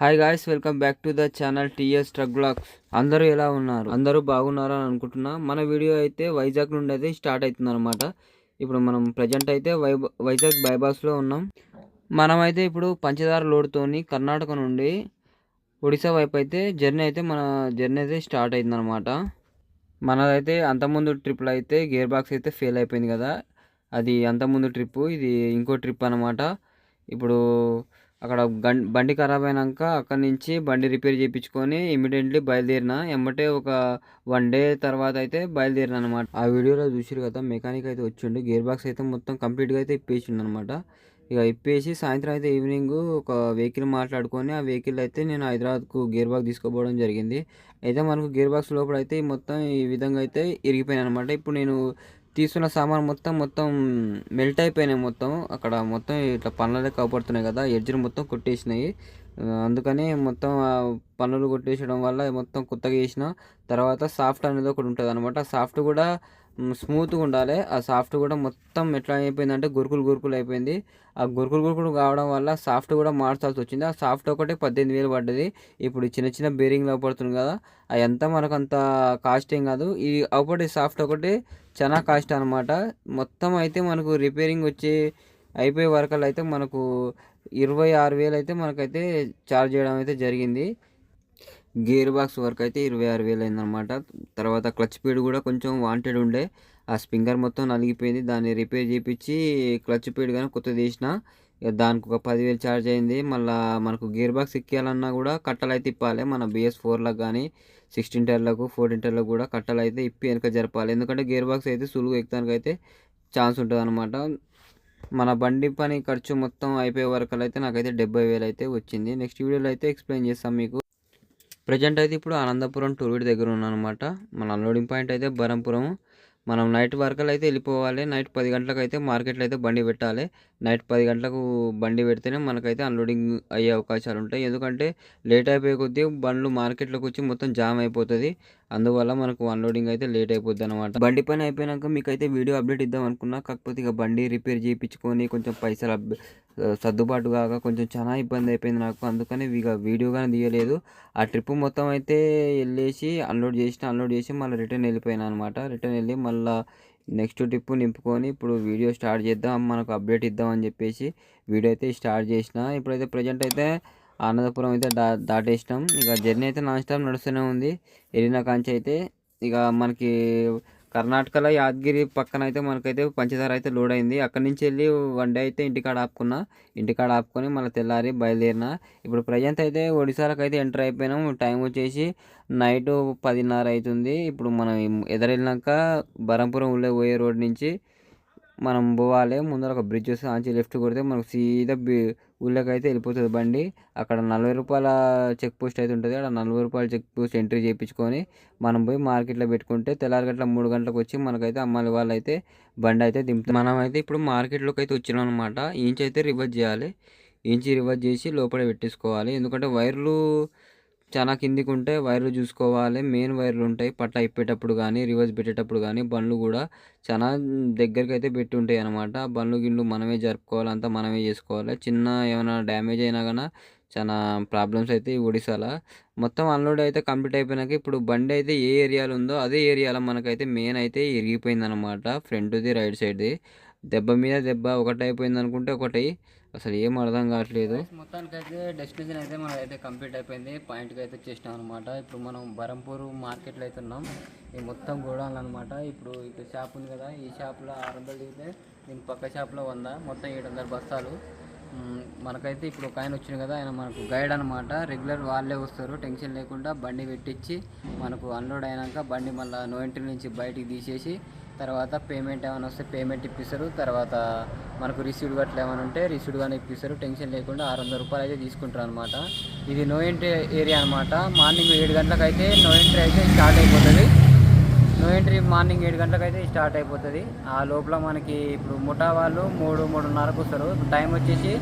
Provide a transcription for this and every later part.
Hi guys welcome back to the channel TS truck blogs అందరూ ఎలా ఉన్నారు? అందరూ బాగున్నారని అనుకుంటున్నా. మన వీడియో అయితే వైజాగ్ నుండి అయితే స్టార్ట్ అవుతుంది అనమాట ఇప్పుడు మనం ప్రజెంట్ అయితే వై వైజాగ్ బైపాస్లో ఉన్నాం. మనమైతే ఇప్పుడు పంచదార లోడ్తోని కర్ణాటక నుండి ఒడిశా వైపు అయితే జర్నీ అయితే మన జర్నీ అయితే స్టార్ట్ అయింది అనమాట మనదైతే అంతకుముందు ట్రిప్లో అయితే గేర్ బాక్స్ అయితే ఫెయిల్ అయిపోయింది కదా. అది అంతకుముందు ట్రిప్ ఇది ఇంకో ట్రిప్ అనమాట ఇప్పుడు అక్కడ గం బండి ఖరాబ్ అయినాక అక్కడ నుంచి బండి రిపేర్ చేయించుకొని ఇమీడియట్లీ బయలుదేరిన. ఎమ్మటే ఒక వన్ డే తర్వాత అయితే బయలుదేరిన అనమాట ఆ వీడియోలో చూసిరు కదా మెకానిక్ అయితే వచ్చిండు. గేర్ బాక్స్ అయితే మొత్తం కంప్లీట్గా అయితే ఇప్పేసిండు అనమాట ఇక ఇప్పేసి సాయంత్రం అయితే ఈవినింగ్ ఒక వెహికల్ మాట్లాడుకొని ఆ వెహికల్ అయితే నేను హైదరాబాద్కు గేర్ బాక్స్ తీసుకోపోవడం జరిగింది. అయితే మనకు గేర్ బాక్స్ లోపల అయితే మొత్తం ఈ విధంగా అయితే ఇరిగిపోయాను అనమాట ఇప్పుడు నేను తీసుకున్న సామాన్ మొత్తం మొత్తం మెల్ట్ అయిపోయినాయి మొత్తం. అక్కడ మొత్తం ఇట్లా పనులే కాపాడుతున్నాయి కదా. ఎడ్జ్లు మొత్తం కొట్టేసినాయి. అందుకని మొత్తం ఆ పనులు కొట్టేసడం వల్ల మొత్తం కొత్తగా చేసిన తర్వాత సాఫ్ట్ అనేది ఒకటి ఉంటుంది అనమాట సాఫ్ట్ కూడా స్మూత్గా ఉండాలి. ఆ సాఫ్ట్ కూడా మొత్తం ఎట్లా అయిపోయిందంటే గురుకులు గురుకులు అయిపోయింది. ఆ గురుకులు గురుకులు కావడం వల్ల సాఫ్ట్ కూడా మార్చాల్సి వచ్చింది. ఆ సాఫ్ట్ ఒకటి పద్దెనిమిది వేలు పడ్డది. ఇప్పుడు చిన్న చిన్న బేరింగ్లు పడుతుంది కదా అదంతా ఎంత మనకు అంత కాస్ట్ ఏం కాదు. ఈ ఒకటి సాఫ్ట్ ఒకటి చాలా కాస్ట్ అనమాట మొత్తం అయితే మనకు రిపేరింగ్ వచ్చి అయిపోయే వరకలు అయితే మనకు ఇరవై ఆరు వేలు అయితే మనకైతే చార్జ్ చేయడం అయితే జరిగింది. గేర్ బాక్స్ వరకు అయితే ఇరవై ఆరు వేలు అయిందనమాట తర్వాత క్లచ్ పీడ్ కూడా కొంచెం వాంటెడ్ ఉండే. ఆ స్ప్రింగర్ మొత్తం నలిగిపోయింది. దాన్ని రిపేర్ చేయించి క్లచ్ పీడ్ కానీ కొత్త తీసిన. దానికి ఒక పదివేలు ఛార్జ్ అయింది. మళ్ళీ మనకు గేర్ బాక్స్ ఎక్కియాలన్నా కూడా కట్టలు అయితే ఇప్పాలి. మన బిఎస్ ఫోర్లకు కానీ సిక్స్టీన్ టైర్లకు ఫోర్టీన్ టైర్లకు కూడా కట్టలు అయితే ఇప్పి వెనక జరపాలి. ఎందుకంటే గేర్ బాక్స్ అయితే సులువు ఎక్కడానికి అయితే ఛాన్స్ ఉంటుంది అనమాట మన బండి పని ఖర్చు మొత్తం అయిపోయే వరకు అయితే నాకైతే డెబ్బై వేలు అయితే వచ్చింది. నెక్స్ట్ వీడియోలో అయితే ఎక్స్ప్లెయిన్ చేస్తాం మీకు. ప్రజెంట్ అయితే ఇప్పుడు అనంతపురం టూర్వీడ్ దగ్గర ఉన్నాను అనమాట మన అన్లోడింగ్ పాయింట్ అయితే బరంపురం మనం నైట్ వరకు అయితే వెళ్ళిపోవాలి. నైట్ పది గంటలకు అయితే మార్కెట్లో అయితే బండి పెట్టాలి. నైట్ పది గంటలకు బండి పెడితేనే మనకైతే అన్లోడింగ్ అయ్యే అవకాశాలు ఉంటాయి ఎందుకంటే లేట్ అయిపోయే కొద్దీ బండ్లు మార్కెట్లోకి వచ్చి మొత్తం జామ్ అయిపోతుంది. అందువల్ల మనకు అన్లోడింగ్ అయితే లేట్ అయిపోద్ది అనమాట బండి పని అయిపోయినాక మీకు అయితే వీడియో అప్డేట్ ఇద్దాం అనుకున్నా. కాకపోతే ఇక బండి రిపేర్ చేయించుకొని కొంచెం పైసలు సర్దుబాటు కాక కొంచెం చాలా ఇబ్బంది అయిపోయింది నాకు. అందుకని ఇక వీడియో కానీ తీయలేదు. ఆ ట్రిప్ మొత్తం అయితే వెళ్ళేసి అన్లోడ్ చేసిన అన్లోడ్ చేసి మళ్ళీ రిటర్న్ వెళ్ళిపోయాను అనమాట రిటర్న్ వెళ్ళి మళ్ళీ నెక్స్ట్ టిప్పు నింపుకొని ఇప్పుడు వీడియో స్టార్ట్ చేద్దాం మనకు అప్డేట్ ఇద్దాం అని చెప్పేసి వీడియో అయితే స్టార్ట్ చేసిన. ఇప్పుడైతే ప్రజెంట్ అయితే ఆనందపురం అయితే దా దాటేసినాం. ఇక జర్నీ అయితే నాన్ స్టాప్ నడుస్తూనే ఉంది. వెళ్ళిన కాంచి అయితే ఇక మనకి కర్ణాటకలో యాదగిరి పక్కన అయితే మనకైతే పంచదార అయితే లోడ్ అయింది అక్కడి నుంచి వెళ్ళి వన్ డే అయితే ఇంటికాడ ఆపుకున్నా. ఇంటికాడ ఆపుకొని మళ్ళీ తెల్లారి బయలుదేరిన. ఇప్పుడు ప్రజెంట్ అయితే ఒడిశాలకు అయితే ఎంటర్ అయిపోయినాం. టైం వచ్చేసి నైట్ పదిన్నర అవుతుంది ఇప్పుడు మనం ఎదరెళ్ళినాక బరంపురం ఊళ్ళో పోయే రోడ్ నుంచి మనం పోవాలి. ముందర ఒక బ్రిడ్జ్ వస్తే ఆంచి లెఫ్ట్ కొడితే మనకు సీదా బి ఊళ్ళోకి అయితే వెళ్ళిపోతుంది బండి. అక్కడ నలభై రూపాయల చెక్ పోస్ట్ అయితే ఉంటుంది. అక్కడ నలభై రూపాయల చెక్ పోస్ట్ ఎంట్రీ చేయించుకొని మనం పోయి మార్కెట్లో పెట్టుకుంటే తెల్లారి మూడు గంటలకు వచ్చి మనకైతే అమ్మాలి వాళ్ళు అయితే బండి అయితే దింపుతాం మనం అయితే ఇప్పుడు మార్కెట్లోకి అయితే వచ్చినాం అనమాట ఇంచ్ అయితే రివర్స్ చేయాలి. ఇంచి రివర్స్ చేసి లోపల పెట్టేసుకోవాలి. ఎందుకంటే వైర్లు చాలా కిందికి ఉంటే వైర్లు చూసుకోవాలి. మెయిన్ వైర్లు ఉంటాయి పట్ల ఇప్పేటప్పుడు కానీ రివర్స్ పెట్టేటప్పుడు కానీ బండ్లు కూడా చాలా దగ్గరికి అయితే పెట్టి ఉంటాయి అనమాట బండ్లు గిండ్లు మనమే జరుపుకోవాలి. అంతా మనమే చేసుకోవాలి. చిన్న ఏమైనా డ్యామేజ్ అయినా కానీ చాలా ప్రాబ్లమ్స్ అయితే ఈ ఒడిశాలో. మొత్తం అన్లోడ్ అయితే కంప్లీట్ అయిపోయినాక ఇప్పుడు బండి అయితే ఏ ఏరియాలో ఉందో అదే ఏరియాలో మనకైతే మెయిన్ అయితే ఇరిగిపోయింది అనమాట ఫ్రంట్ది రైట్ సైడ్ది. దెబ్బ మీద దెబ్బ ఒకటి అయిపోయింది అనుకుంటే ఒకటి. అసలు ఏం అర్థం కావట్లేదు. మొత్తానికి అయితే డెస్టినేషన్ అయితే మనకైతే అయితే కంప్లీట్ అయిపోయింది పాయింట్కి అయితే చేసినాం అనమాట ఇప్పుడు మనం బరంపూర్ మార్కెట్లో అయితే ఉన్నాం. ఈ మొత్తం గోడౌన్ అనమాట ఇప్పుడు ఇక్కడ షాప్ ఉంది కదా ఈ షాప్లో ఆరు వందలు దిగితే దీని పక్క షాప్లో వంద మొత్తం ఏడు వందల బస్తాలు. మనకైతే ఇప్పుడు ఒక ఆయన వచ్చింది కదా ఆయన మనకు గైడ్ అనమాట రెగ్యులర్ వాళ్ళే వస్తారు టెన్షన్ లేకుండా బండి పెట్టించి మనకు అన్లోడ్ అయినాక బండి మళ్ళీ నో ఎంట్రీ నుంచి బయటికి తీసేసి తర్వాత పేమెంట్ ఏమైనా వస్తే పేమెంట్ ఇప్పిస్తారు. తర్వాత మనకు రిసీవ్డ్ గట్లా ఏమైనా ఉంటే రిసీవ్డ్ కానీ ఇప్పిస్తారు. టెన్షన్ లేకుండా ఆరు వందల రూపాయలు అయితే తీసుకుంటారు అనమాట ఇది నో ఎంట్రీ ఏరియా అనమాట మార్నింగ్ ఏడు గంటలకు అయితే నో ఎంట్రీ అయితే స్టార్ట్ అయిపోతుంది. నో ఎంట్రీ మార్నింగ్ ఏడు గంటలకు అయితే స్టార్ట్ అయిపోతుంది. ఆ లోపల మనకి ఇప్పుడు ముఠా వాళ్ళు మూడు మూడున్నరకు వస్తారు. టైం వచ్చేసి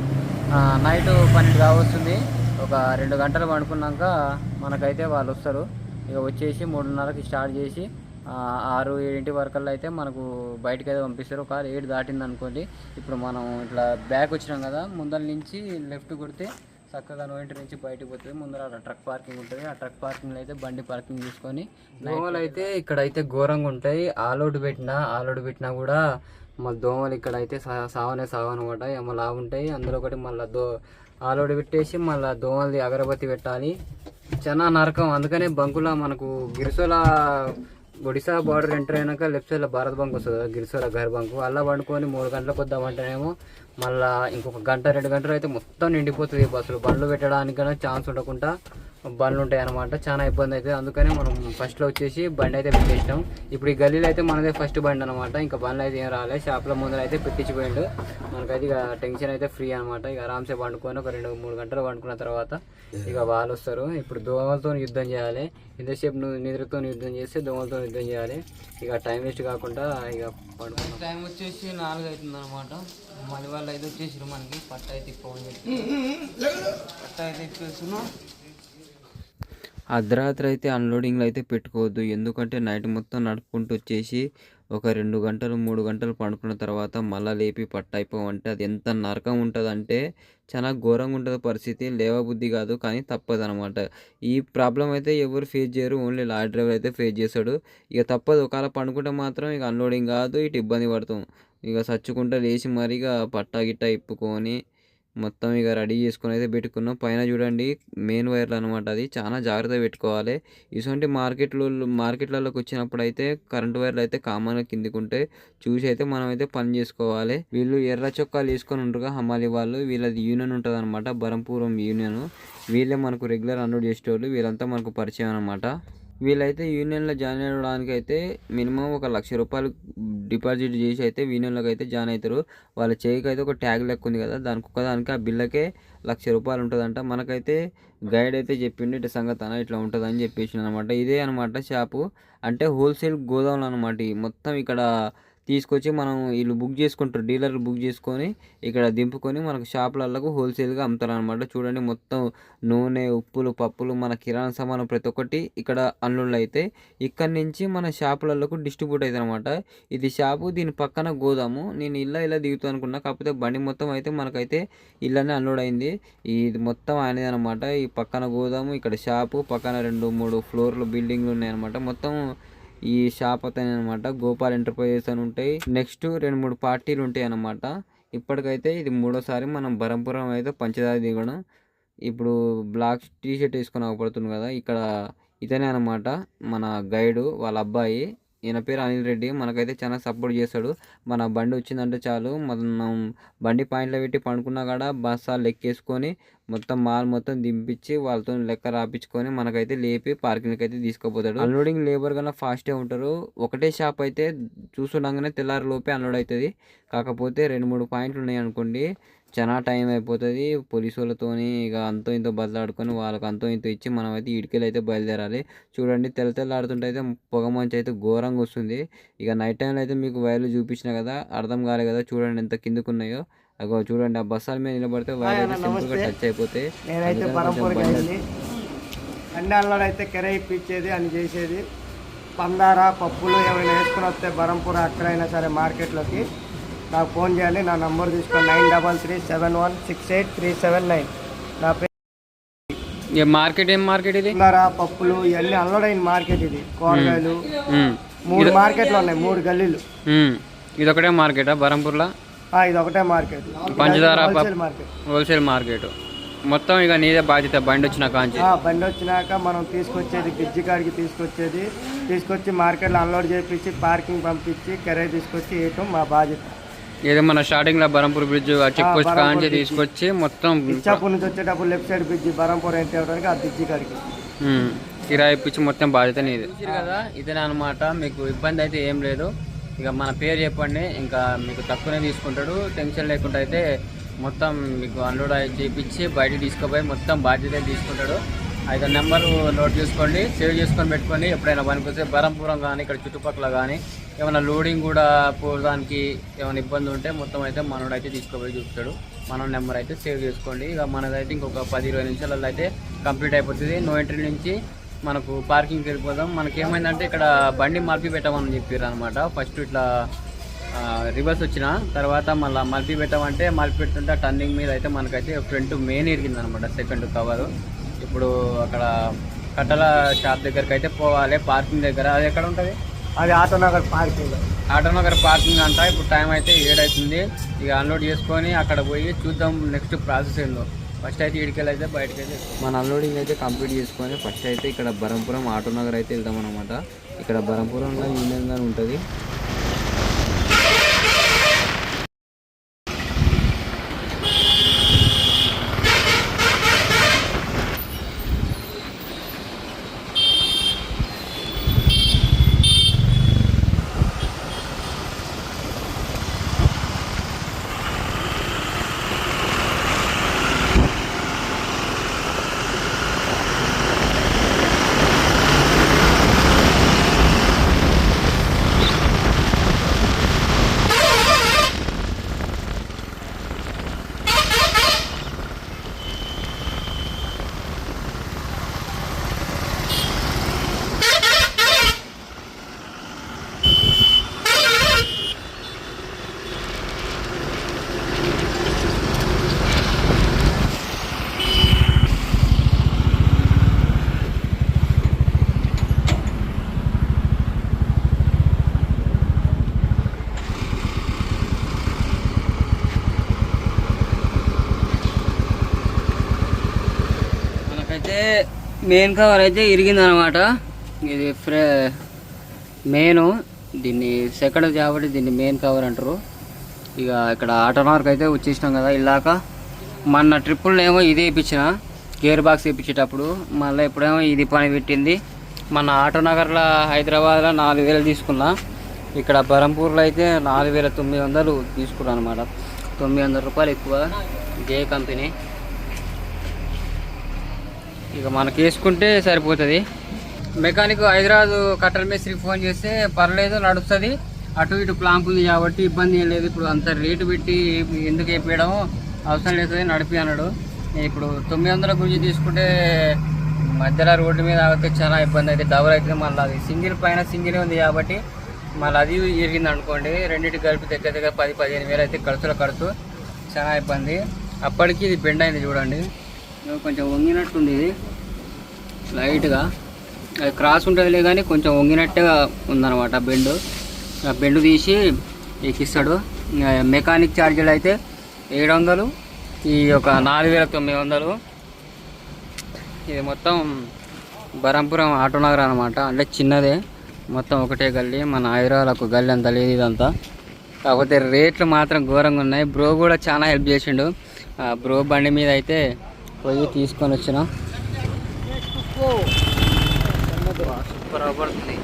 నైట్ పన్నెండు కావస్తుంది ఒక రెండు గంటలు పండుకున్నాక మనకైతే వాళ్ళు వస్తారు. ఇక వచ్చేసి మూడున్నరకి స్టార్ట్ చేసి ఆరు ఏడింటి వరకల్లా అయితే మనకు బయటకు అయితే పంపిస్తారు. ఒక ఏడు దాటింది అనుకోండి. ఇప్పుడు మనం ఇట్లా బ్యాక్ వచ్చినాం కదా ముందల నుంచి లెఫ్ట్ కొడితే చక్కగా నోయింటి నుంచి బయటకు పోతుంది. ముందర ట్రక్ పార్కింగ్ ఉంటుంది. ఆ ట్రక్ పార్కింగ్లో అయితే బండి పార్కింగ్ చేసుకొని దోమలు అయితే ఇక్కడ అయితే ఘోరంగా ఉంటాయి. ఆలోడ్ పెట్టినా ఆలోడ్ పెట్టినా కూడా మళ్ళీ దోమలు ఇక్కడ అయితే సావనే సావనమాట మళ్ళీ ఆ ఉంటాయి. అందులో ఒకటి మళ్ళీ దో ఆలోడ్ పెట్టేసి మళ్ళీ దోమలది అగరబత్తి పెట్టాలి. చాలా నరకం. అందుకనే బంకులా మనకు గిరిసోల ఒడిశా బార్డర్ ఎంటర్ అయినాక లెఫ్ట్ సైడ్లో భారత్ బంక్ వస్తుంది. కదా గిరిసోల గర్ బంక్. అలా పండుకొని మూడు గంటలకు వద్దామంటేనేమో మళ్ళీ ఇంకొక గంట రెండు గంటలు అయితే మొత్తం నిండిపోతుంది బస్సులు. బండ్లు పెట్టడానికి ఛాన్స్ ఉండకుండా బండ్లు ఉంటాయి అనమాట చాలా ఇబ్బంది అవుతుంది అందుకనే మనం ఫస్ట్లో వచ్చేసి బండి అయితే పెట్టేసినాం. ఇప్పుడు ఈ గల్లీలో అయితే మనదే ఫస్ట్ బండి అనమాట ఇంకా బండ్లు అయితే ఏం రాలే. షాప్లో ముందర అయితే పెట్టించిపోయిండు. మనకైతే ఇక టెన్షన్ అయితే ఫ్రీ అనమాట ఇక ఆరామ్సే పండుకొని ఒక రెండు మూడు గంటలు పండుకున్న తర్వాత ఇక వాళ్ళు వస్తారు ఇప్పుడు దోమలతో యుద్ధం చేయాలి. ఇంతసేపు నువ్వు నిద్రతో యుద్ధం చేస్తే దోమలతో యుద్ధం చేయాలి. ఇక టైం వేస్ట్ కాకుండా ఇక పండుకున్నాం టైం వచ్చేసి నాలుగు అవుతుంది అనమాట మళ్ళీ వాళ్ళు అయితే వచ్చేసారు మనకి పట్ట అయితే ఫోన్ చేసి పట్ట అయితే ఇచ్చేస్తున్నాం అర్ధరాత్రి అయితే అన్లోడింగ్లో అయితే పెట్టుకోవద్దు. ఎందుకంటే నైట్ మొత్తం నడుపుకుంటూ వచ్చేసి ఒక రెండు గంటలు మూడు గంటలు పండుకున్న తర్వాత మళ్ళీ లేపి పట్టయిపోవంటే అది ఎంత నరకం ఉంటుంది అంటే చాలా ఘోరంగా ఉంటుంది పరిస్థితి. లేవబుద్ధి కాదు కానీ తప్పదు అనమాట ఈ ప్రాబ్లం అయితే ఎవరు ఫేస్ చేయరు. ఓన్లీ లారీ డ్రైవర్ అయితే ఫేస్ చేస్తాడు. ఇక తప్పదు. ఒకవేళ పండుకుంటే మాత్రం ఇక అన్లోడింగ్ కాదు. ఇటు ఇబ్బంది పడతాం. ఇక సచ్చుకుంటా లేచి మరి పట్టా గిట్ట ఇప్పుకొని మొత్తం ఇక రెడీ చేసుకొని అయితే పెట్టుకున్నాం. పైన చూడండి మెయిన్ వైర్లు అనమాట అది. చాలా జాగ్రత్తగా పెట్టుకోవాలి. ఇటువంటి మార్కెట్లో మార్కెట్లలోకి వచ్చినప్పుడు అయితే కరెంట్ వైర్లు అయితే కామన్గా కిందికి చూసి అయితే మనం అయితే పని చేసుకోవాలి. వీళ్ళు ఎర్ర చొక్కాలు వేసుకొని ఉంటారుగా హమాలి వాళ్ళు. వీళ్ళది యూనియన్ ఉంటుంది అనమాట బరంపురం యూనియన్ వీళ్ళే మనకు రెగ్యులర్ అన్లోడ్ చేసేటోళ్ళు. వీళ్ళంతా మనకు పరిచయం అనమాట వీళ్ళైతే యూనియన్లో జాయిన్ అవ్వడానికి అయితే మినిమం ఒక లక్ష రూపాయలు డిపాజిట్ చేసి అయితే యూనియన్లోకి అయితే జాయిన్ అవుతారు. వాళ్ళ చేయికి అయితే ఒక ట్యాగ్ లెక్క ఉంది కదా దానికి ఒక్కదానికి ఆ బిల్లకే లక్ష రూపాయలు ఉంటుందంట. మనకైతే గైడ్ అయితే చెప్పిండు ఇట్లా సంగతి ఇట్లా ఉంటుందని చెప్పేసి అనమాట ఇదే అనమాట షాపు. అంటే హోల్సేల్ గోదాములు అనమాట మొత్తం ఇక్కడ తీసుకొచ్చి మనం వీళ్ళు బుక్ చేసుకుంటారు. డీలర్లు బుక్ చేసుకొని ఇక్కడ దింపుకొని మనకు షాపులకు హోల్సేల్గా అమ్ముతారు అనమాట చూడండి మొత్తం నూనె ఉప్పులు పప్పులు మన కిరాణా సామాను ప్రతి ఒక్కటి ఇక్కడ అన్లోడ్లు అయితే ఇక్కడ నుంచి మన షాపులకు డిస్ట్రిబ్యూట్ అవుతుంది అనమాట ఇది షాపు దీని పక్కన గోదాము. నేను ఇల్లా ఇలా దిగుతాను అనుకున్నా. కాకపోతే బండి మొత్తం అయితే మనకైతే ఇళ్ళనే అన్లోడ్ అయింది. ఇది మొత్తం ఆయనది అనమాట ఈ పక్కన గోదాము ఇక్కడ షాపు పక్కన రెండు మూడు ఫ్లోర్లు బిల్డింగ్లు ఉన్నాయన్నమాట. మొత్తం ఈ షాప్ అతనే అనమాట గోపాల్ ఎంటర్ప్రైజెస్ అని ఉంటాయి. నెక్స్ట్ రెండు మూడు పార్టీలు ఉంటాయి అన్నమాట. ఇప్పటికైతే ఇది మూడోసారి మనం బరంపురం అయితే పంచదార దిగడం. ఇప్పుడు బ్లాక్ టీ షర్ట్ వేసుకొని అవపడుతుంది కదా. ఇక్కడ ఇతనే అనమాట మన గైడు వాళ్ళ అబ్బాయి. ఈయన పేరు అనిల్ రెడ్డి. మనకైతే చాలా సపోర్ట్ చేస్తాడు మన బండి వచ్చిందంటే చాలు. మనం బండి పాయింట్లో పెట్టి పండుకున్నా కూడా బస్సాలు లెక్కేసుకొని మొత్తం మాల్ మొత్తం దింపించి వాళ్ళతో లెక్క రాపించుకొని మనకైతే లేపి పార్కింగ్కి అయితే తీసుకుపోతాడు. అన్లోడింగ్ లేబర్ కన్నా ఫాస్ట్గా ఉంటారు. ఒకటే షాప్ అయితే చూస్తుండగానే తెల్లారి లోపే అన్లోడ్ అవుతుంది. కాకపోతే రెండు మూడు పాయింట్లు ఉన్నాయి అనుకోండి. చాలా టైం అయిపోతుంది. పోలీసు వాళ్ళతోని ఇక అంతో ఇంతో బదలాడుకొని వాళ్ళకి అంతో ఇంతో ఇచ్చి మనం అయితే ఇటుకలు అయితే బయలుదేరాలి. చూడండి తెల్ల తెల్లాడుతుంటే అయితే పొగ మంచి అయితే ఘోరంగా వస్తుంది. ఇక నైట్ టైంలో అయితే మీకు వైర్లు చూపించిన కదా అర్థం కాలే కదా చూడండి ఎంత కిందకు ఉన్నాయో అగో చూడండి ఆ బస్సాల మీద నిలబడితే వైర్ అయితే సింపుల్గా టచ్ అయిపోతాయి అన్నాళ్ళలో అయితే కెర ఇప్పించేది అని చేసేది. పందార పప్పులు ఏమైనా వేసుకుని వస్తే బరంపూర్ ఎక్కడైనా సరే మార్కెట్లోకి. నాకు ఫోన్ చేయండి నా నంబర్ తీసుకోండి nine double three seven one six eight three seven nine. నా పేరు మార్కెట్ ఏం మార్కెట్ ఇది? పప్పులు ఇవన్నీ అన్లోడ్ అయిన మార్కెట్ ఇది. కూరగాయలు. మూడు మార్కెట్లు ఉన్నాయి మూడు గల్లీలు. ఇది ఒకటే మార్కెటా బరంపూర్లో? ఆ, ఇది ఒకటే మార్కెట్. పంచదార. Wholesale market. మొత్తం ఇక నీదే బాధ్యత బండి వచ్చిన కాంచి. ఆ, బండి వచ్చినాక మనం తీసుకొచ్చేది బ్రిడ్జి కాడికి తీసుకొచ్చేది. తీసుకొచ్చి మార్కెట్లో అన్లోడ్ చేయించి పార్కింగ్ పంపించి కెరే తీసుకొచ్చి వేయటం మా బాధ్యత. ఏదో మన స్టార్టింగ్లో బరంపూర్ బ్రిడ్జ్ చెక్ పోస్ట్ కాంచి. తీసుకొచ్చి మొత్తం ఇచ్చాపూర్ నుంచి వచ్చేటప్పుడు left side bridge Berhampur enter అవ్వడానికి ఆ బ్రిడ్జి కాడికి. కిరాయి ఇప్పించి మొత్తం బాధ్యత నీది కదా ఇదే అనమాట మీకు ఇబ్బంది అయితే ఏం లేదు. ఇక మన పేరు చెప్పండి ఇంకా మీకు తక్కువనే తీసుకుంటాడు. టెన్షన్ లేకుండా అయితే మొత్తం మీకు అన్లోడ్ చేయించి బయట తీసుకుపోయి మొత్తం బాధ్యత తీసుకుంటాడు. అయితే నెంబర్ నోట్ చేసుకోండి సేవ్ చేసుకొని పెట్టుకోండి ఎప్పుడైనా పనికొస్తే బరంపురం కానీ ఇక్కడ చుట్టుపక్కల కానీ ఏమైనా లోడింగ్ కూడా పోవడానికి ఏమైనా ఇబ్బంది ఉంటే మొత్తం అయితే మనోడు అయితే తీసుకుపోయి చూస్తాడు మన నెంబర్ అయితే సేవ్ చేసుకోండి. ఇక మనదైతే ఇంకొక పది ఇరవై నిమిషాలలో అయితే కంప్లీట్ అయిపోతుంది. నో ఎంట్రీ నుంచి మనకు పార్కింగ్కి వెళ్ళిపోదాం. మనకి ఏమైందంటే ఇక్కడ బండి మలిపి పెట్టమని చెప్పారు అనమాట ఫస్ట్ ఇట్లా రివర్స్ వచ్చిన తర్వాత మళ్ళీ మల్పి పెట్టమంటే మల్పి పెట్టుంటే టర్నింగ్ మీద అయితే మనకైతే ఫ్రంట్ మెయిన్ ఇరిగింది అనమాట సెకండ్ కవరు. ఇప్పుడు అక్కడ కట్టల షాప్ దగ్గరికి అయితే పోవాలి. పార్కింగ్ దగ్గర. అది ఎక్కడ ఉంటుంది? అది ఆటోనగర్ పార్కింగ్. ఆటోనగర్ పార్కింగ్ అంట. ఇప్పుడు టైం అయితే ఏడవుతుంది ఇక అన్లోడ్ చేసుకొని అక్కడ పోయి చూద్దాం నెక్స్ట్ ప్రాసెస్ ఏందో. ఫస్ట్ అయితే ఇడికెళ్ళి అయితే బయటకి అయితే మన అన్లోడింగ్ అయితే కంప్లీట్ చేసుకొని ఫస్ట్ అయితే ఇక్కడ బరంపురం ఆటో నగర్ అయితే వెళ్దాం అనమాట ఇక్కడ బరంపురంలో యూనియన్ గాని ఉంటుంది? మెయిన్ కవర్ అయితే ఇరిగింది అనమాట ఇది ఫ్రే మెయిన్ దీన్ని సెకండ్ కాబట్టి దీన్ని మెయిన్ కవర్ అంటారు. ఇక ఇక్కడ ఆటోనార్కి అయితే వచ్చేసినాం కదా ఇలాక మొన్న ట్రిప్పుల్లో ఏమో ఇది వేయించిన గేర్ బాక్స్ వేయించేటప్పుడు. మళ్ళీ ఇప్పుడేమో ఇది పని పెట్టింది. మన ఆటోనగర్లో హైదరాబాద్లో నాలుగు వేలు తీసుకున్నా. ఇక్కడ బరంపూర్లో అయితే నాలుగు వేల తొమ్మిది వందలు తీసుకున్నాను అనమాట తొమ్మిది వందల రూపాయలు ఎక్కువ జే కంపెనీ ఇక మనకి వేసుకుంటే సరిపోతుంది. మెకానిక్ హైదరాబాద్ కట్టల మేస్త్రికి ఫోన్ చేస్తే పర్లేదు నడుస్తుంది. అటు ఇటు ప్లాంక్ ఉంది కాబట్టి ఇబ్బంది ఏం లేదు. ఇప్పుడు అంత రేటు పెట్టి ఎందుకు వేపించడం అవసరం లేదు నడిపి అన్నాడు. ఇప్పుడు తొమ్మిది వందల గురించి తీసుకుంటే మధ్యలో రోడ్డు మీద ఆగితే చాలా ఇబ్బంది అయితే డబుల్ అవుతుంది మళ్ళీ అది సింగిల్ పైన సింగిల్ ఉంది కాబట్టి మళ్ళీ అది జరిగింది అనుకోండి. రెండింటి కలిపి దగ్గర దగ్గర పది పదిహేను వేలు అయితే ఖర్చులో ఖర్చు. చాలా ఇబ్బంది. అప్పటికి ఇది బెండ్ అయింది చూడండి. కొంచెం వంగినట్టుంది ఇది లైట్గా. అది క్రాస్ ఉంటుందిలే కానీ కొంచెం వంగినట్టుగా ఉందన్నమాట బెండు. ఆ బెండు తీసి ఎక్కిస్తాడు. మెకానిక్ ఛార్జీలు అయితే ఏడు వందలు ఈ ఒక నాలుగు వేల తొమ్మిది వందలు. ఇది మొత్తం బరంపురం ఆటో నగర్ అనమాట అంటే చిన్నదే. మొత్తం ఒకటే గల్లీ. మన హైదరాబాద్ ఒక గల్లీ అంత లేదు ఇదంతా. కాకపోతే రేట్లు మాత్రం ఘోరంగా ఉన్నాయి. బ్రో కూడా చాలా హెల్ప్ చేసిండు. ఆ బ్రో బండి మీద అయితే పోయి తీసుకొని వచ్చిన. సూపర్ అవపడుతుంది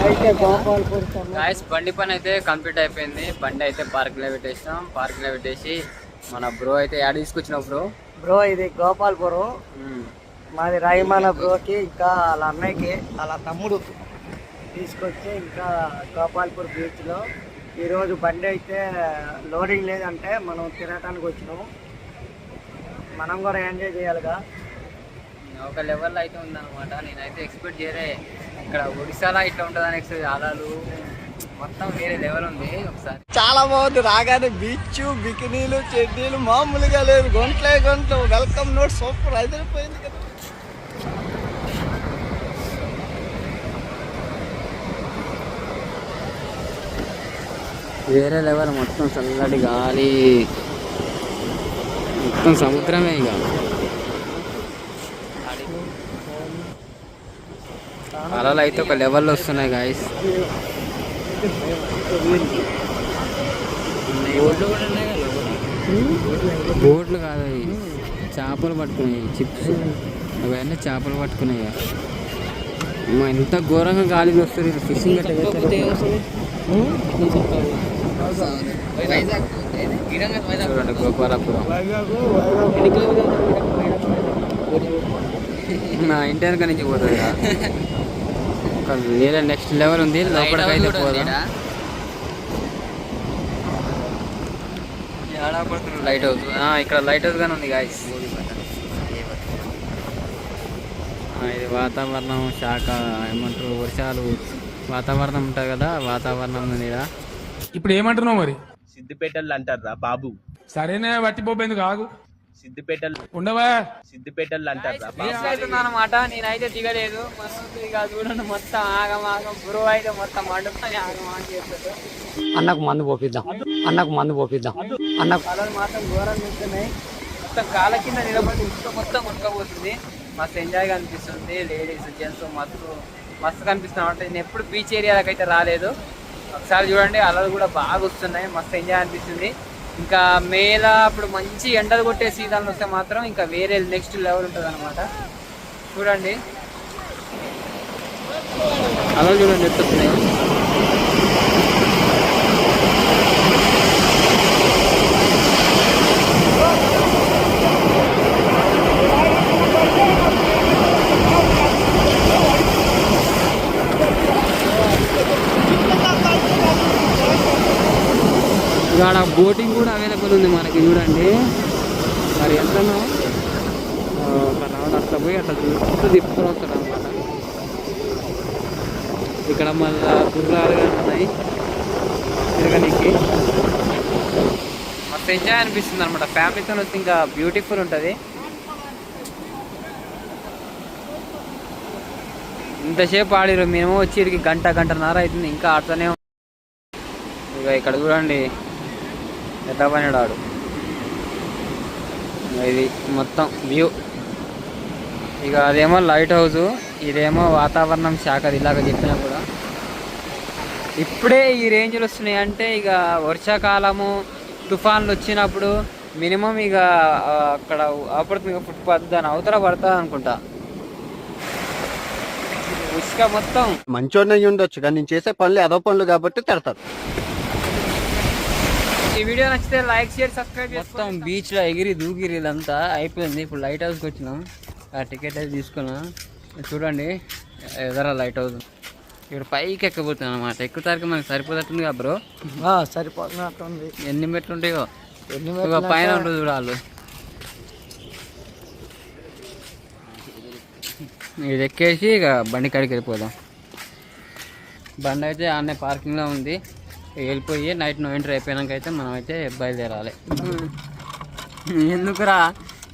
అయితే గోపాల్పూర్ సమ- గాయస్ బండి పని అయితే కంప్లీట్ అయిపోయింది. బండి అయితే పార్క్లో పెట్టేసినాం. పార్క్లో పెట్టేసి మన బ్రో అయితే యాడ్ తీసుకొచ్చిన బ్రో బ్రో ఇది గోపాల్పురం. మాది రాయిమాన బ్రోకి ఇంకా వాళ్ళ అన్నయ్యకి వాళ్ళ తమ్ముడు తీసుకొచ్చి ఇంకా గోపాల్పూర్ బీచ్లో ఈరోజు బండి అయితే లోడింగ్ లేదంటే మనం తిరగటానికి వచ్చినాము మనం కూడా ఎంజాయ్ చేయాలిగా. ఒక లెవెల్లో అయితే ఉందన్నమాట. నేనైతే ఎక్స్పెక్ట్ చేయలే. ఇక్కడ ఒడిశాలో ఇట్లా ఉంటుందని ఎక్స్పెక్ట్ ఆలాలు మొత్తం వేరే లెవెల్ ఉంది ఒకసారి. చాలా బాగుంది. రాగానే బీచ్ బికినీలు చెడ్డీలు మామూలుగా లేదు. గొంట్లే గొంట్లు వెల్కమ్ నోట్ సూపర్ అదిరిపోయింది కదా. వేరే లెవెల్ మొత్తం చల్లటి గాలి. మొత్తం సముద్రమే ఇక అలలు అయితే ఒక లెవెల్లో వస్తున్నాయి గాయస్ బోట్లు కాదు అవి చేపలు పట్టుకున్నాయి చిప్స్ అవన్నీ చేపలు పట్టుకున్నాయి ఎంత ఘోరంగా గాలి వస్తుంది ఫిషింగ్ చూడండి గోపాలపురం. నా ఇంటి వెనక నుంచి పోతుంది ఒక వేరే నెక్స్ట్ లెవెల్ ఉంది లోపలికి అయితే పోదాం. లైట్ హౌస్ ఇక్కడ లైట్ హౌస్ గానే ఉంది గాయస్ ఇది వాతావరణం శాఖ ఏమంటారు వర్షాలు వాతావరణం ఉంటుంది కదా వాతావరణం ఉంది ఇక్కడ ఇప్పుడు ఏమంటున్నావు మరి? సిద్దిపేటలు అంటారా బాబు? సరేనే వట్టిపోపోయింది కాదు సిద్దిపేటలు ఉండవా? సిద్దిపేటలు అంటారా అవుతుందన్నమాట నేనైతే దిగలేదు. మనోడు ఇక చూడండి మొత్తం ఆగం ఆగం. బ్రో అయితే మొత్తం మండుకొని ఆగం ఆగం చేస్తాడు. అన్నకు మందు పోపిద్దాం. అన్నకు మందు పోపిద్దాం. అన్నకు కలర్ మాత్రం ఘోరంగా ఉంటున్నాయి. మొత్తం కాళ్ళ కింద నిలబడి ఇంట్లో మొత్తం ఉడకపోతుంది. మస్తు ఎంజాయ్ అనిపిస్తుంది. లేడీస్ జెంట్స్ మస్తు మస్తు కనిపిస్తున్నాయి అంటే నేను ఎప్పుడు బీచ్ ఏరియాలకు అయితే రాలేదు. ఒకసారి చూడండి అలలు కూడా బాగా వస్తున్నాయి. మస్తు ఎంజాయ్ అనిపిస్తుంది. ఇంకా మేల అప్పుడు మంచి ఎండలు కొట్టే సీజన్లు వస్తే మాత్రం ఇంకా వేరే నెక్స్ట్ లెవెల్ ఉంటుంది అనమాట చూడండి. అలలు చూడండి ఎత్తున్నాయి ఇక్కడ బోటింగ్ కూడా అవైలబుల్ ఉంది మనకి చూడండి. మరి ఎంత ఆ, అట్లా పోయి అట్లా చూస్తూ తిప్పుకొని వస్తాడు అనమాట ఇక్కడ మళ్ళా గుర్రాలు ఉన్నాయి. తిరగనీకి. మస్తు ఎంజాయ్ అనిపిస్తుంది అనమాట ఫ్యామిలీతో వస్తే ఇంకా బ్యూటిఫుల్ ఉంటుంది. ఇంతసేపు ఆడిరు మేము వచ్చి గంట గంటన్నర అవుతుంది. ఇంకా ఆడుతూనే ఇక ఇక్కడ చూడండి. ఎట్లా పనిడాడు ఇది మొత్తం వ్యూ. ఇక అదేమో లైట్ హౌస్ ఇదేమో వాతావరణం శాఖ ఇలాగ చెప్పినా కూడా. ఇప్పుడే ఈ రేంజ్లు వస్తున్నాయి అంటే ఇక వర్షాకాలము తుఫాన్లు వచ్చినప్పుడు మినిమం ఇక అక్కడ అప్పుడు ఇక ఫుట్పాత్ దాని అవతల పడుతుంది అనుకుంటా. ఇసుక మొత్తం మంచోడిని ఉండొచ్చు కానీ నేను చేసే పనులు అదో పనులు కాబట్టి తిడతారు. ఈ వీడియో నచ్చితే లైక్ షేర్ సబ్స్క్రైబ్ మొత్తం బీచ్లో ఎగిరి దూకిరి ఇదంతా అయిపోయింది. ఇప్పుడు లైట్ హౌస్కి వచ్చినాం. ఆ టికెట్ అయితే తీసుకున్నాం. చూడండి ఎదరా లైట్ హౌస్ ఇక్కడ పైకి ఎక్కబోతున్నాం అనమాట ఎక్కుతారికి మనకి సరిపోతుంది కదా బ్రో సరిపోతున్నట్టుంది. ఎన్ని మెట్లు ఉంటాయో? ఎన్ని ఇక పైన ఉంటుంది చూడాలి ఇది ఎక్కేసి ఇక బండి కాడికి వెళ్ళిపోదాం. బండి అయితే ఆనే పార్కింగ్లో ఉంది. వెళ్ళిపోయి నైట్ నో ఎంట్రీ అయిపోయినాక అయితే మనం అయితే బయలుదేరాలి. ఎందుకురా?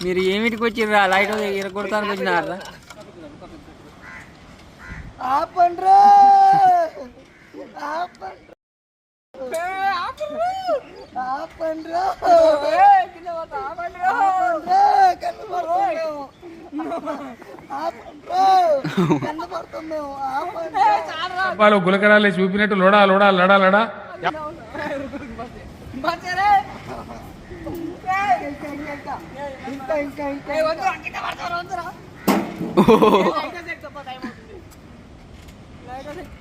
మీరు ఏమిటికి వచ్చిర్రా? లైట్ ఇరగొడతానికి వచ్చినారా? వాళ్ళు గులకరాలే చూపినట్టు లోడా లోడా లడా లడా. ఇంకా ఇంకా ఇంకా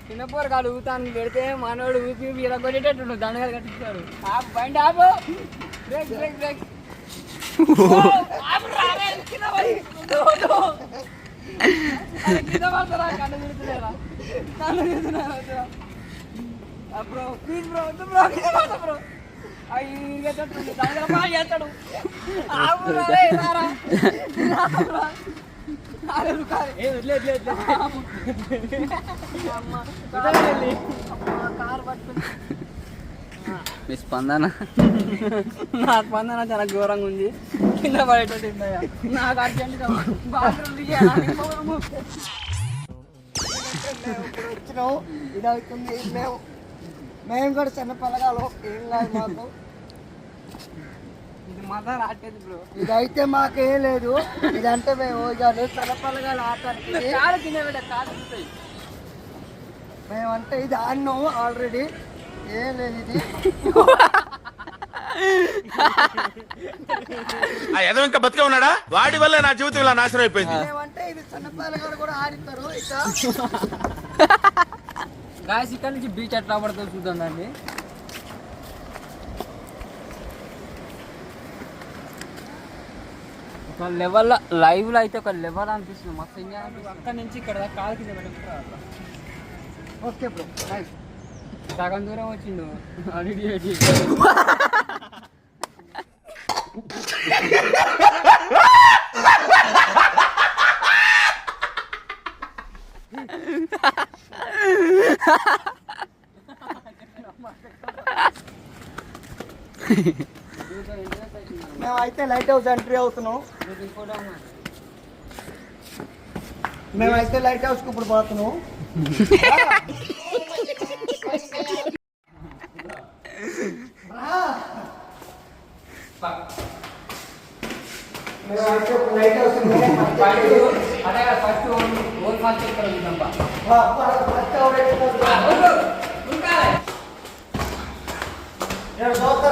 చిన్న పోరగాడు ఊతాన్ని పెడితే మనోడు ఊపి ఇలా కొట్టేటట్టు దండగాలు కట్టిస్తాడు ఆ బండి ఆపు బ్రేక్ బ్రేక్ బ్రేక్ బ్రో అయ్యి ఇరిగేటట్టు దండగా పాలు చేస్తాడు. ఆపు రా, రే, రారా. రారా, బ్రో. వదిలే, వదిలే, వదిలే. మీ స్పందన? నా స్పందన చాలా ఘోరంగా ఉంది. కింద పడేటట్టు. నాకు బాత్రూమ్? వచ్చినావు. ఇది అవుతుంది. మేము మేము కూడా చిన్న పిల్లగాలు ఏం కాదు మాకు. ఇది మాత్రం రాట్లేదు బ్రో. ఇదైతే మాకేం లేదు. ఇదంటే మేము ఇక చిన్న పిల్లగాలు ఆటానికి కాలు కాలు దిగుతాయి. మేమంటే ఇది ఆడినాము ఆల్రెడీ ఏం లేదు ఇది. ఆ ఇంకా బతికే ఉన్నాడా? వాడి వల్ల నా జీవితం ఇలా నాశనం అయిపోయింది. మేమంటే ఇది చిన్న పిల్లగాడు కూడా ఆడిస్తారు ఇక. గాయస్ ఇక్కడ నుంచి బీచ్ ఎట్లా పడుతుందో చూద్దామండి ఒక లెవెల్ లైవ్లో అయితే ఒక లెవెల్ అనిపిస్తుంది ఎంజాయ్ అనిపిస్తుంది. అక్కడ నుంచి ఇక్కడ దాకా కాలు కింద ఓకే బ్రో సగం దూరం వచ్చిండు. అడిగి అయితే లైట్ హౌస్ ఎంట్రీ అవుతున్నాం. మేమైతే లైట్ హౌస్కి ఇప్పుడు పోతున్నాం మేమైతే ఇప్పుడు లైట్ హౌస్ అదే ఫస్ట్ ఓన్ ఫస్ట్ ఇక్కడ ఉందమ్మా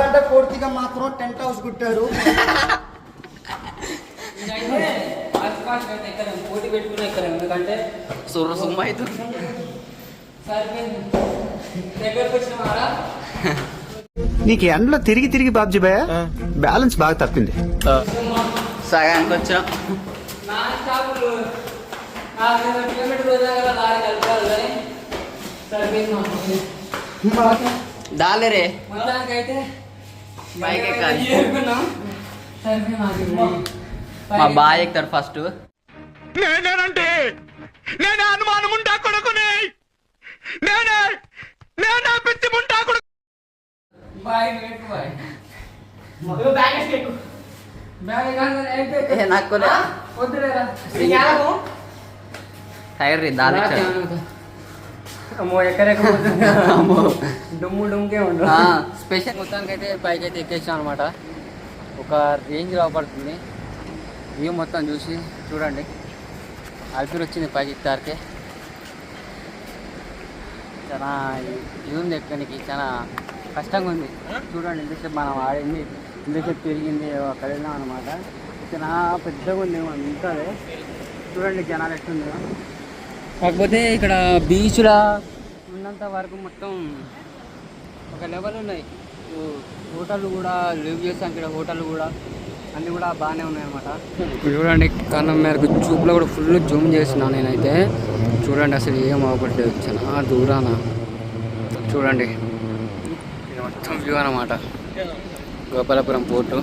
చూస్తారంటే పూర్తిగా మాత్రం టెంట్ హౌస్ కుట్టారు. ఫాస్ట్ ఫాస్ట్ అయితే ఇక్కడ పోటీ పెట్టుకున్నా ఇక్కడ ఎందుకంటే సుర్ర సుమ్మ అవుతుంది సరిపోయింది. దగ్గరకు వచ్చిన వారా? నీకు ఎండలో తిరిగి తిరిగి బాబ్జీ భయ బ్యాలెన్స్ బాగా తప్పింది. సగానికి వచ్చాం. దాలేరే. ఎక్కాలి. మా బాయ్ ఎక్కుతాడు ఫస్ట్. నేనేనంటే నేనే అనుమానం ఉంటా కొడుకుని. నేనే నేనే పిచ్చి ఉంటా కొడుకు. నాకు టైర్ ఎక్కడెక్క డుమ్ము డుమ్కే ఉండు. స్పెషల్ మొత్తానికి అయితే పైకి అయితే ఎక్కేసాం అనమాట ఒక రేంజ్ రాబడుతుంది. వ్యూ మొత్తం చూసి చూడండి. అల్పిరి వచ్చింది పైకి ఎక్కితారికే చాలా ఇది ఉంది ఎక్కడానికి చాలా కష్టంగా ఉంది. చూడండి ఇంతసేపు మనం ఆడింది ఇంతసేపు తిరిగింది అక్కడ వెళ్ళాం అనమాట చాలా పెద్దగా ఉంది మనం ఇంకాదే చూడండి జనాలు ఎట్టుందో కాకపోతే ఇక్కడ బీచ్లో ఉన్నంత వరకు మొత్తం ఒక లెవెల్ ఉన్నాయి. హోటల్ కూడా లివ్ చేస్తాం ఇక్కడ హోటల్ కూడా. అన్నీ కూడా బాగానే ఉన్నాయన్నమాట చూడండి కన్నం మేరకు చూపులో కూడా ఫుల్ జూమ్ చేస్తున్నాను నేనైతే. చూడండి అసలు ఏం అవ్వట్లేదు చాలా దూరాన. చూడండి ఇది మొత్తం వ్యూ అనమాట గోపాలపురం పోర్టు.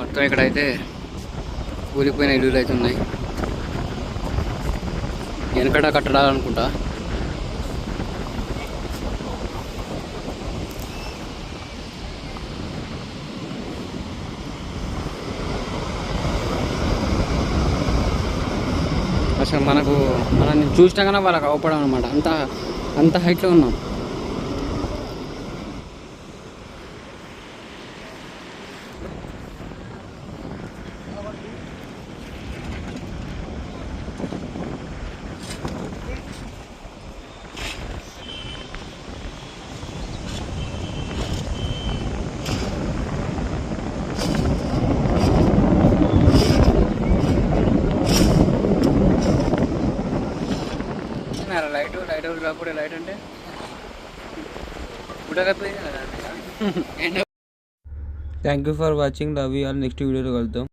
మొత్తం ఇక్కడైతే కూలిపోయిన ఇల్లులు అయితే ఉన్నాయి. వెనకట కట్టడాలనుకుంటా. అసలు మనకు మనం చూసినా కానీ వాళ్ళకి అవపడం అనమాట అంత అంత హైట్లో ఉన్నాం. Thank you for watching the अभी और नेक्स्ट वीडियो करता. हूँ